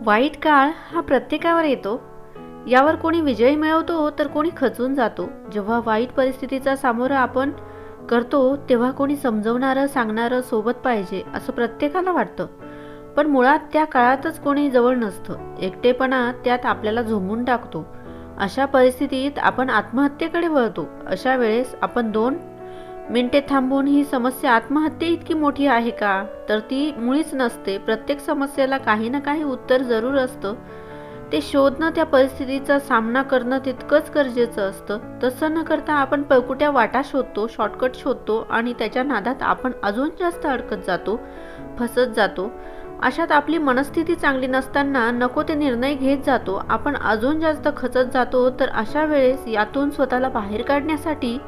वाईट काळ हा प्रत्येकावर येतो. यावर कोणी विजय मिळवतो तर कोणी खचून जातो. जेव्हा वाईट परिस्थितीचा सामोरा आपण करतो तेव्हा कोणी समजवणारं सांगणारं सोबत पाहिजे असं प्रत्येकाला वाटतं. पण मुळात त्या काळातच कोणी जवळ नसतं. एकटेपणा त्यात आपल्याला झोंबून टाकतो. अशा परिस्थितीत आपण आत्महत्येकडे वळतो. अशा वेळेस आपण दोन मिनटे थांबून ही समस्या आत्महत्ये इतकी मोठी आहे का? तर ती मुळीच नसते. प्रत्येक समस्येला काही ना काही उत्तर जरूर असतं. ते शोधणं त्या परिस्थितीचा सामना करणं तितकंच गरजेचं असतं. तसं न करता आपण पळकुट्या वाटा शोधतो शॉर्टकट शोधतो आणि त्याच्या नादात आपण अजून जास्त अडकत जातो फसत जातो. अशात आपली मनस्थिती चांगली नसताना नको ते निर्णय घेत जातो. आपण अजून जास्त खचत जातो तर अशा वेळेस यातून स्वतःला बाहेर काढण्यासाठी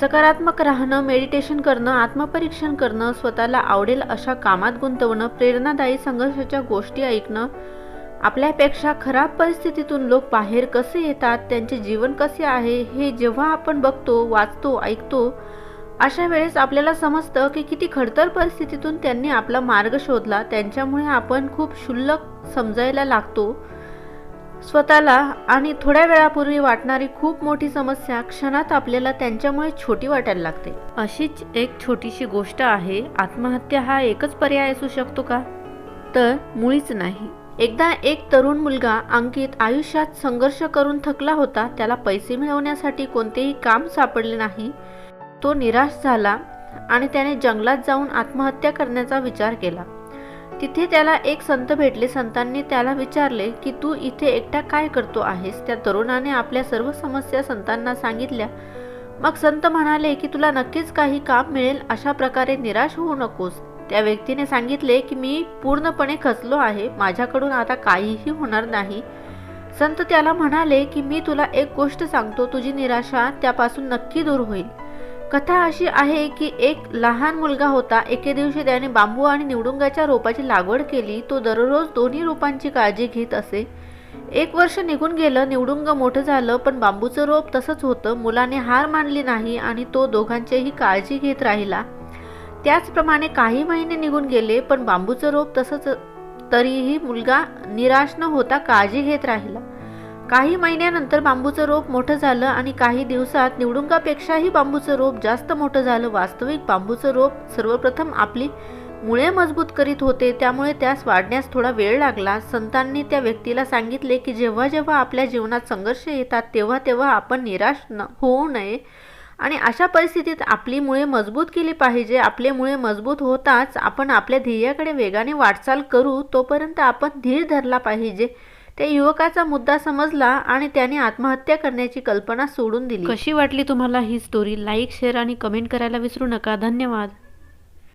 सकारात्मक राहणं मेडिटेशन करणं आत्मपरीक्षण करणं स्वतःला आवडेल अशा कामात गुंतवणं प्रेरणादायी संघर्षाच्या गोष्टी ऐकणं आपल्यापेक्षा खराब परिस्थितीतून लोक बाहेर कसे येतात त्यांचे जीवन कसे आहे हे जेव्हा आपण बघतो वाचतो ऐकतो अशा वेळेस आपल्याला समजतं की किती खडतर परिस्थितीतून त्यांनी आपला मार्ग शोधला. त्यांच्यामुळे आपण खूप क्षुल्लक समजायला लागतो. स्वतःला आणि थोड्या वेळापूर्वी वाटणारी खूप मोठी समस्या क्षणात आपल्याला त्यांच्यामुळे छोटी वाटायला लागते. अशीच एक छोटीशी गोष्ट आहे आत्महत्या हा एकच पर्याय असू शकतो का? तर मुळीच नाही. एकदा एक तरुण मुलगा अंकित आयुष्यात संघर्ष करून थकला होता त्याला पैसे मिळवण्यासाठी कोणतेही काम सापडले नाही. तो निराश झाला आणि त्याने जंगलात जाऊन आत्महत्या करण्याचा विचार केला. तिथे त्याला एक संत भेटले. संतांनी त्याला विचारले की तू इथे एकटा काय करतो आहेस? त्या तरुणाने आपल्या सर्व समस्या संतांना सांगितल्या. मग संत म्हणाले की तुला नक्कीच काही काम मिळेल अशा प्रकारे निराश होऊ नकोस. त्या व्यक्तीने सांगितले की मी पूर्णपणे खचलो आहे. माझ्याकडून आता काहीही होणार नाही. संत त्याला म्हणाले की मी तुला एक गोष्ट सांगतो. तुझी निराशा त्यापासून नक्की दूर होईल. कथा अशी आहे की एक लहान मुलगा होता. एके दिवशी त्याने बांबू आणि निवडुंगाच्या रोपाची लागवड केली. तो दररोज दोन्ही रोपांची काळजी घेत असे. एक वर्ष निघून गेलं निवडुंग मोठं झालं पण बांबूचं रोप तसंच होतं. मुलाने हार मानली नाही आणि तो दोघांचीही काळजी घेत राहिला. त्याचप्रमाणे काही महिने निघून गेले पण बांबूचं रोप तसंच तरीही मुलगा निराश न होता काळजी घेत राहिला. काही महिन्यानंतर बांबूचं रोप मोठं झालं आणि काही दिवसात निवडुंगापेक्षाही बांबूचं रोप जास्त मोठं झालं. वास्तविक बांबूचं रोप सर्वप्रथम आपली मुळे मजबूत करीत होते. त्यामुळे त्यास वाढण्यास थोडा वेळ लागला. संतांनी त्या व्यक्तीला सांगितले की जेव्हा जेव्हा आपल्या जीवनात संघर्ष येतात तेव्हा तेव्हा आपण निराश न होऊ नये. आणि अशा परिस्थितीत आपली मुळे मजबूत केली पाहिजे. आपले मुळे मजबूत होताच आपण आपल्या ध्येयाकडे वेगाने वाटचाल करू तोपर्यंत आपण धीर धरला पाहिजे. त्या युवकाचा मुद्दा समजला आणि त्याने आत्महत्या करण्याची कल्पना सोडून दिली. कशी वाटली तुम्हाला ही स्टोरी लाईक शेअर आणि कमेंट करायला विसरू नका. धन्यवाद.